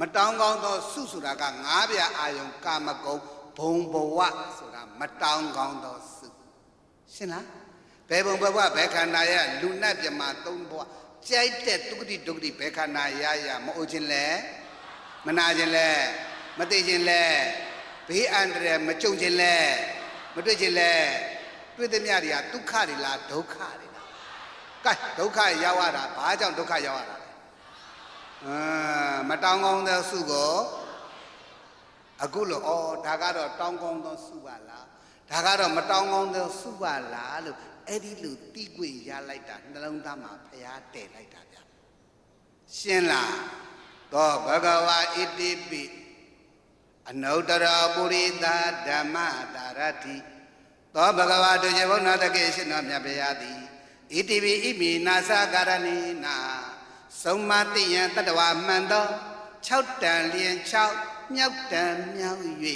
မတောင်းကောင်းသောစုဆိုတာကငါးပြအာယုံကာမဂုဏ်ဘုံဘဝဆိုတာမတောင်းကောင်းသောစုရှင်းလားဘယ်ဘုံဘဝဘယ်ခန္ဓာရလူနတ်မြမသုံးဘဝကြိုက်တဲ့ဒုက္ခတိဒုက္ခတိဘယ်ခန္ဓာရရမအိုခြင်းလဲမနာခြင်းလဲမသိခြင်းလဲဘေးအန္တရာယ်မကြုံခြင်းလဲမတွေ့ခြင်းလဲတွေ့သမျှတွေကဒုက္ခတွေလားဒုက္ခတွေလားကဲဒုက္ခရောက်ရတာဘာကြောင့်ဒုက္ခရောက်ရတာလဲအာ မတောင်းကောင်းသောစုကိုအခုလို့ဩဒါကတော့တောင်းကောင်းသောစုပါလားဒါကတော့မတောင်းကောင်းသောစုပါလားလို့အဲ့ဒီလူတိကွေရလိုက်တာနှလုံးသားမှာဖျားတည်လိုက်တာဗျရှင်းလားသောဘဂဝါဣတိပိအနုတ္တရပုရိသဓမ္မတာရတိသောဘဂဝါတုဇေဘုနာတကေရှင်တော်မြတ်ဗျာတိဣတိပိဣမိနာသကာရဏိနာ ဆုံးမတိယံတတဝမှန်သော6တန်လျင်6မြောက်တန်မြောက်၍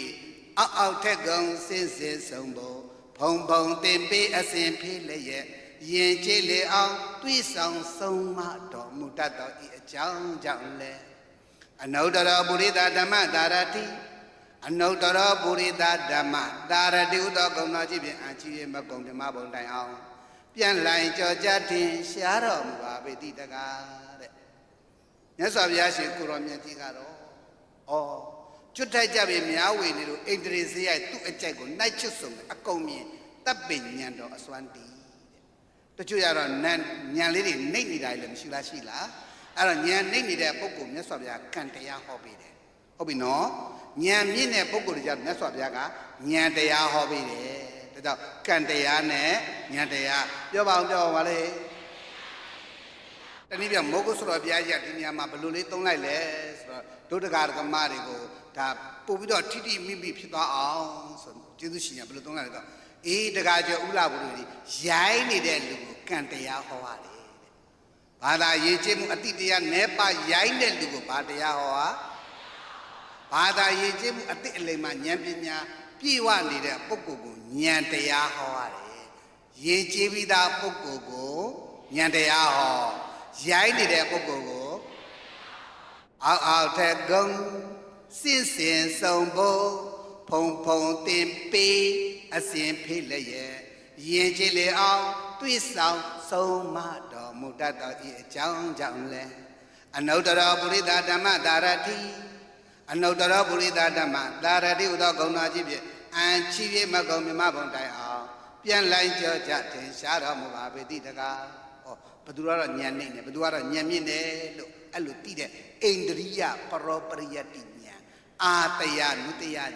အောက်အောက်ထက်ကုံစင်စစ်ဆုံးဖို့ဖုံဖုံတင်ပေးအစဉ်ဖေးလျက်ရင်ချေလေအောင်တွေးဆောင်ဆုံးမတော်မူတတ်သောဤအကြောင်းကြောင့်လဲအနုတ္တရပုရိသဓမ္မတာရတိအနုတ္တရပုရိသဓမ္မတာရတိဥသောကုံတော်ကြီးဖြင့်အချီးရမကုံဓမ္မဘုံတိုင်အောင် ပြန်လိုင်ကြောကြထင်ရှားတော်မူပါပေတိတကားတဲ့မြတ်စွာဘုရားရှင်ကိုရောမြတ်ကြီးကတော့ဩကျွတ်ထိုက်ကြပြီများဝေနေလို့ဣန္ဒြေစရိုက်သူ့အကြိုက်ကိုနှိုက်ချွတ်ဆုံးအကုန်မြင်တပ်ပင်ညံတော်အစွမ်းတီးတဲ့တချို့ရတော့နန်ညံလေးတွေနှိမ့်နေတာလည်းမရှိလားရှိလားအဲ့တော့ညံနှိမ့်နေတဲ့ပုဂ္ဂိုလ်မြတ်စွာဘုရားကံတရားဟောပေးတယ်ဟုတ်ပြီနော်ညံမြင့်တဲ့ပုဂ္ဂိုလ်တွေကြောင့်မြတ်စွာဘုရားကညံတရားဟောပေးတယ် ဒါကြောင့်ကံတရားနဲ့ညံတရားပြောပါအောင်ပြောပါလေတနည်းပြမောဂုဆိုတော်ဘုရားကြီးကဒီနေရာမှာဘယ်လိုလေးသုံးလိုက်လဲဆိုတော့ဒုဒကာဒကမတွေကိုဒါပို့ပြီးတော့ထိထိမိမိဖြစ်သွားအောင်ဆိုကျေးဇူးရှင်ကဘယ်လိုသုံးလိုက်လဲတော့အေးဒကာကျော်ဥလာဘူးတွေရိုင်းနေတဲ့လူကိုကံတရားဟောရတယ်တဲ့ဘာသာရေးချင်းမှုအတိတရားနဲပါရိုင်းတဲ့လူကိုဘာတရားဟောဟာဘာသာရေးချင်းမှုအတိအလိမ္မာဉာဏ်ပညာ ပြည့်ဝနေတဲ့ပုဂ္ဂိုလ်ကိုဉာဏ်တရားဟောရတယ်ရေးကြည့်ပြီးသားပုဂ္ဂိုလ်ကိုဉာဏ်တရားဟောရိုင်းနေတဲ့ပုဂ္ဂိုလ်ကိုအောက်အောက်ထက်ကုန်းစင်စင်ဆုံးဖို့ဖုံဖုံတင်ပေးအစဉ်ဖိလျက်ရင်ချစ်လေအောင်တွေးဆောင်ဆုံးမတော်မူတတ်သောဤအကြောင်းကြောင့်လဲအနုတ္တရပုရိသဓမ္မတာရတိ အနုတ္တရပုရိသဓမ္မတာရတိဟူသောဂုဏ်တော်ကြီးဖြင့်အံချီပြေမကုံမြမဘုံတိုင်အောင်ပြန်လိုက်ကြောကြထင်ရှားတော်မူပါပေတိတကားဟောဘသူကတော့ညံနေတယ်ဘသူကတော့ညံမြင့်တယ်လို့အဲ့လိုသိတဲ့အိန္ဒြိယပရောပရိယတိဉာဏ်အာတယနုတယဉာဏ်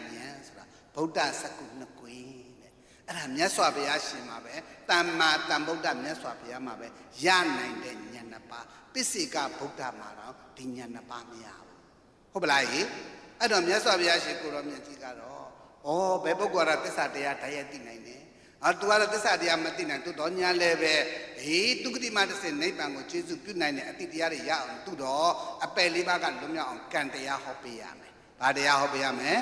ဆိုတာဗုဒ္ဓစကုနှစ်ကွင်းတဲ့အဲ့ဒါမြတ်စွာဘုရားရှင်မှာပဲတမ္မာတမ္ဗုဒ္ဓမြတ်စွာဘုရားမှာပဲရနိုင်တဲ့ဉာဏ်နှစ်ပါးပစ္စေကဗုဒ္ဓမှာတော့ဒီဉာဏ်နှစ်ပါးမရဘူး ဟုတ်ပလားဟိအဲ့တော့မြတ်စွာဘုရားရှင်ကိုရောမြတ်ကြီးကတော့ဩဘယ်ပုဂ္ဂိုလ်ကတော့သစ္စာတရားတည်းရဲ့သိနိုင်တယ်အာသူကတော့သစ္စာတရားမသိနိုင်သူတော့ညာလည်းပဲဟေးသူကတိမတစ်စင်နိဗ္ဗာန်ကိုကျေစုပြုနိုင်တဲ့အတိတရားတွေရအောင်သူတော့အပယ်လေးပါးကလွတ်မြောက်အောင်ကံတရားဟောပေးရမယ်။ဘာတရားဟောပေးရမလဲ